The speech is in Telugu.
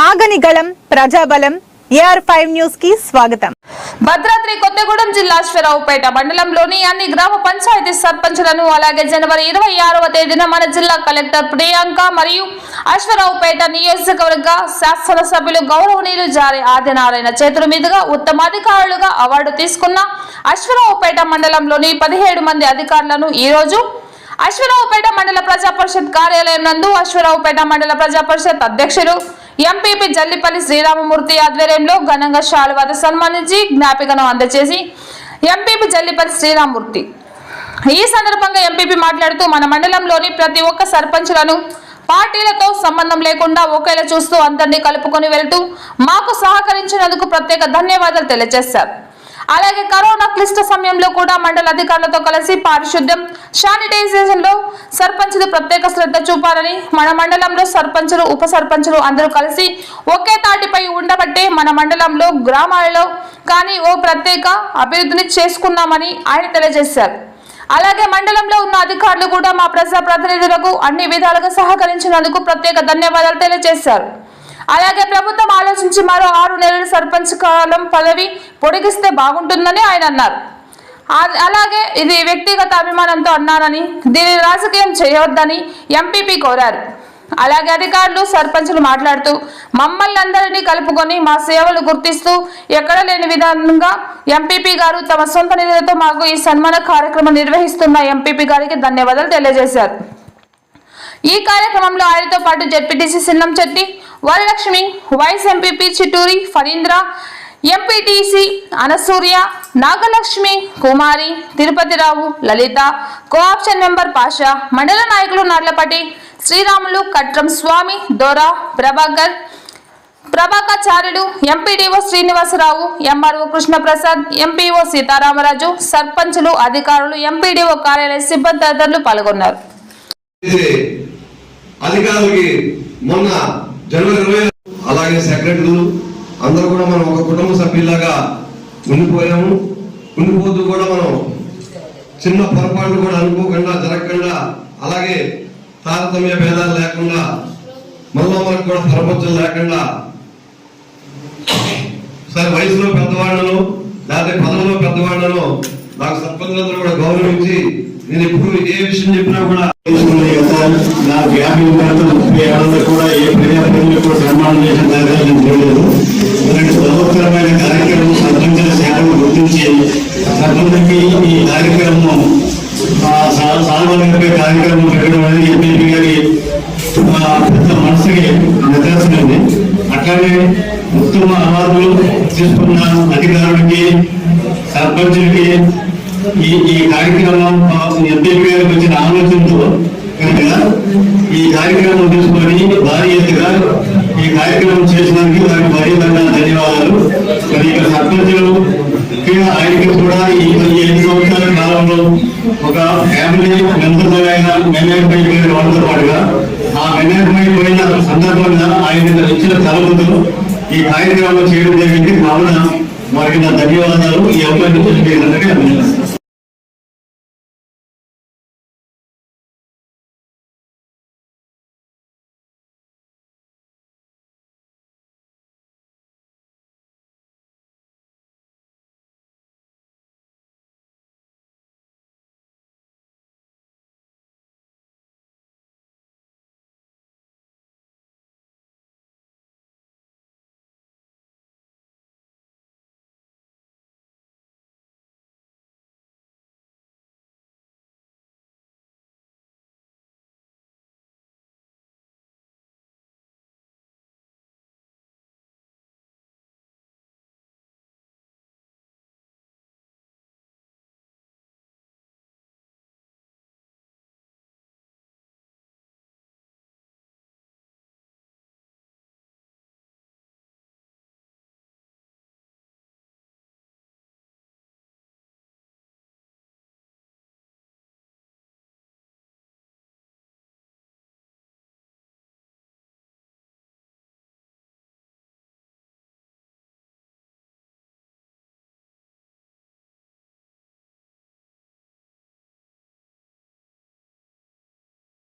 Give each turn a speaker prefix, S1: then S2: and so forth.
S1: ఆగని గళం ప్రజాబలం ఏఆర్ ఫైవ్ న్యూస్కి స్వాగతం.
S2: భద్రాద్రి కొత్తగూడెం జిల్లా అశ్వరావుపేట మండలంలోని అన్ని గ్రామ పంచాయతీ సర్పంచులను అలాగే జనవరి ఇరవై ఆరవ తేదీన మన జిల్లా కలెక్టర్ ప్రియాంక మరియు అశ్వరావుపేట నియోజకవర్గ శాసనసభ్యులు గౌరవనీయులు జారి ఆదినారాయణ చేతుల మీదుగా ఉత్తమాధికారులుగా అవార్డు తీసుకున్న అశ్వరావుపేట మండలంలోని పదిహేడు మంది అధికారులను ఈ రోజు అశ్వరావుపేట మండల ప్రజా పరిషత్ కార్యాలయం నందు అశ్వరావుపేట మండల ప్రజా పరిషత్ అధ్యక్షులు ఎంపీపీ జల్లిపల్లి శ్రీరామమూర్తి ఆధ్వర్యంలో ఘనంగా శాలువాత సన్మానించి జ్ఞాపికను అందజేసి ఎంపీపీ జల్లిపల్లి శ్రీరామమూర్తి. ఈ సందర్భంగా ఎంపీపీ మాట్లాడుతూ మన మండలంలోని ప్రతి ఒక్క సర్పంచులను పార్టీలతో సంబంధం లేకుండా ఒకేలా చూస్తూ అందరినీ కలుపుకొని వెళ్తూ మాకు సహకరించినందుకు ప్రత్యేక ధన్యవాదాలు తెలియజేశారు. అలాగే కరోనా క్లిష్ట సమయంలో కూడా మండల అధికారులతో కలిసి పారిశుద్ధ్యం శానిటైజేషన్లో సర్పంచులు ప్రత్యేక శ్రద్ధ చూపాలని మన మండలంలో సర్పంచులు ఉప సర్పంచులు అందరూ కలిసి ఒకే తాటిపై ఉండబట్టే మన మండలంలో గ్రామాలలో కానీ ఓ ప్రత్యేక అభివృద్ధిని చేసుకున్నామని ఆయన తెలియజేశారు. అలాగే మండలంలో ఉన్న అధికారులు కూడా మా ప్రజా ప్రతినిధులకు అన్ని విధాలుగా సహకరించినందుకు ప్రత్యేక ధన్యవాదాలు తెలియజేశారు. అలాగే ప్రభుత్వం ఆలోచించి మరో ఆరు నెలల సర్పంచ్ కాలం పదవి పొడిగిస్తే బాగుంటుందని ఆయన అన్నారు. అలాగే ఇది వ్యక్తిగత అభిమానంతో అన్నానని దీని రాజకీయం చేయవద్దని ఎంపీపీ కోరారు. అలాగే అధికారులు సర్పంచులు మాట్లాడుతూ మమ్మల్ని అందరినీ కలుపుకొని మా సేవలు గుర్తిస్తూ ఎక్కడ లేని విధంగా ఎంపీపీ గారు తమ సొంత నిధులతో మాకు ఈ సన్మాన కార్యక్రమం నిర్వహిస్తున్న ఎంపీపీ గారికి ధన్యవాదాలు తెలియజేశారు. ఈ కార్యక్రమంలో ఆయనతో పాటు ZPTC Sinnam Chetti Varalakshmi vice MPP Chitturi Phanindra MPTC Anasurya Nagalakshmi Kumari Tirupatirao Lalitha cooption member Pasha మండల నాయకులు Narlapati Sriramulu Katram Swamy Dora Prabhakar Prabhakacharyulu MPDO Srinivasarao MRO Krishnaprasad MPO Sitaramaraju సర్పంచులు అధికారులు ఎంపీడీఓ కార్యాలయ సిబ్బంది తదితరులు పాల్గొన్నారు.
S3: అధికారులకి మొన్న జనవరి ఇరవై అలాగే సెక్రటరీలు అందరూ కూడా మనం ఒక కుటుంబ సభ్యులాగా ఉండిపోయాము. ఉండిపోతూ కూడా మనం చిన్న పొరపాట్లు కూడా అనుకోకుండా జరగకుండా అలాగే తారతమ్య భేదాలు లేకుండా మనలో మనకు కూడా ప్రపంచం లేకుండా సరే వయసులో పెద్దవాళ్ళను లేకపోతే పదవిలో పెద్దవాళ్ళను మాకు సర్పంచులందరూ కూడా గౌరవించి నేను ఎప్పుడు ఏ విషయం చెప్పినా కూడా
S4: తీసుకునే కదా నాకు యాభై తర్వాత ముప్పై ఏళ్ళలో కూడా ఏ ప్రజాప్రతినిధులు కూడా సన్మానం చేసిన దాఖలు నేను చూడలేదు ఇలాంటి ప్రభుత్వమైన కార్యక్రమం సర్పంచుల సేవలు గుర్తించి సర్పంచులకి ఈ కార్యక్రమం సాల్వనింపే కార్యక్రమం పెట్టడం అనేది ఎంపీ గారి పెద్ద మనసుకి నిదర్శనది అట్లానే ఉత్తమ అవార్డులు తీసుకున్న అధికారులకి సర్పంచులకి ఈ ఈ కార్యక్రమం ఎంపీ గారికి వచ్చిన ఆలోచనతో కనుక ఈ కార్యక్రమం తీసుకొని భారీ ఎత్తుగా ఈ కార్యక్రమం చేసినందుకు వారికి భారీ ధన్యవాదాలు. మరి ఇక్కడ సర్పంచులు ఆయనకి కూడా ఈ ఈ సంవత్సరాల కాలంలో ఒక ఫ్యామిలీ మెంబర్తో ఆయన మేనేజ్మెంట్ గారి వాళ్ళతో పాటుగా ఆ మేనేజ్మెంట్ పోయిన సందర్భంగా ఆయన ఇచ్చిన తలబుద్ధులు ఈ కార్యక్రమం చేయడం జరిగింది. కావున వారికి నా ధన్యవాదాలు. ఈ అవకాశం ఇచ్చినందుకు అభినందిస్తున్నాను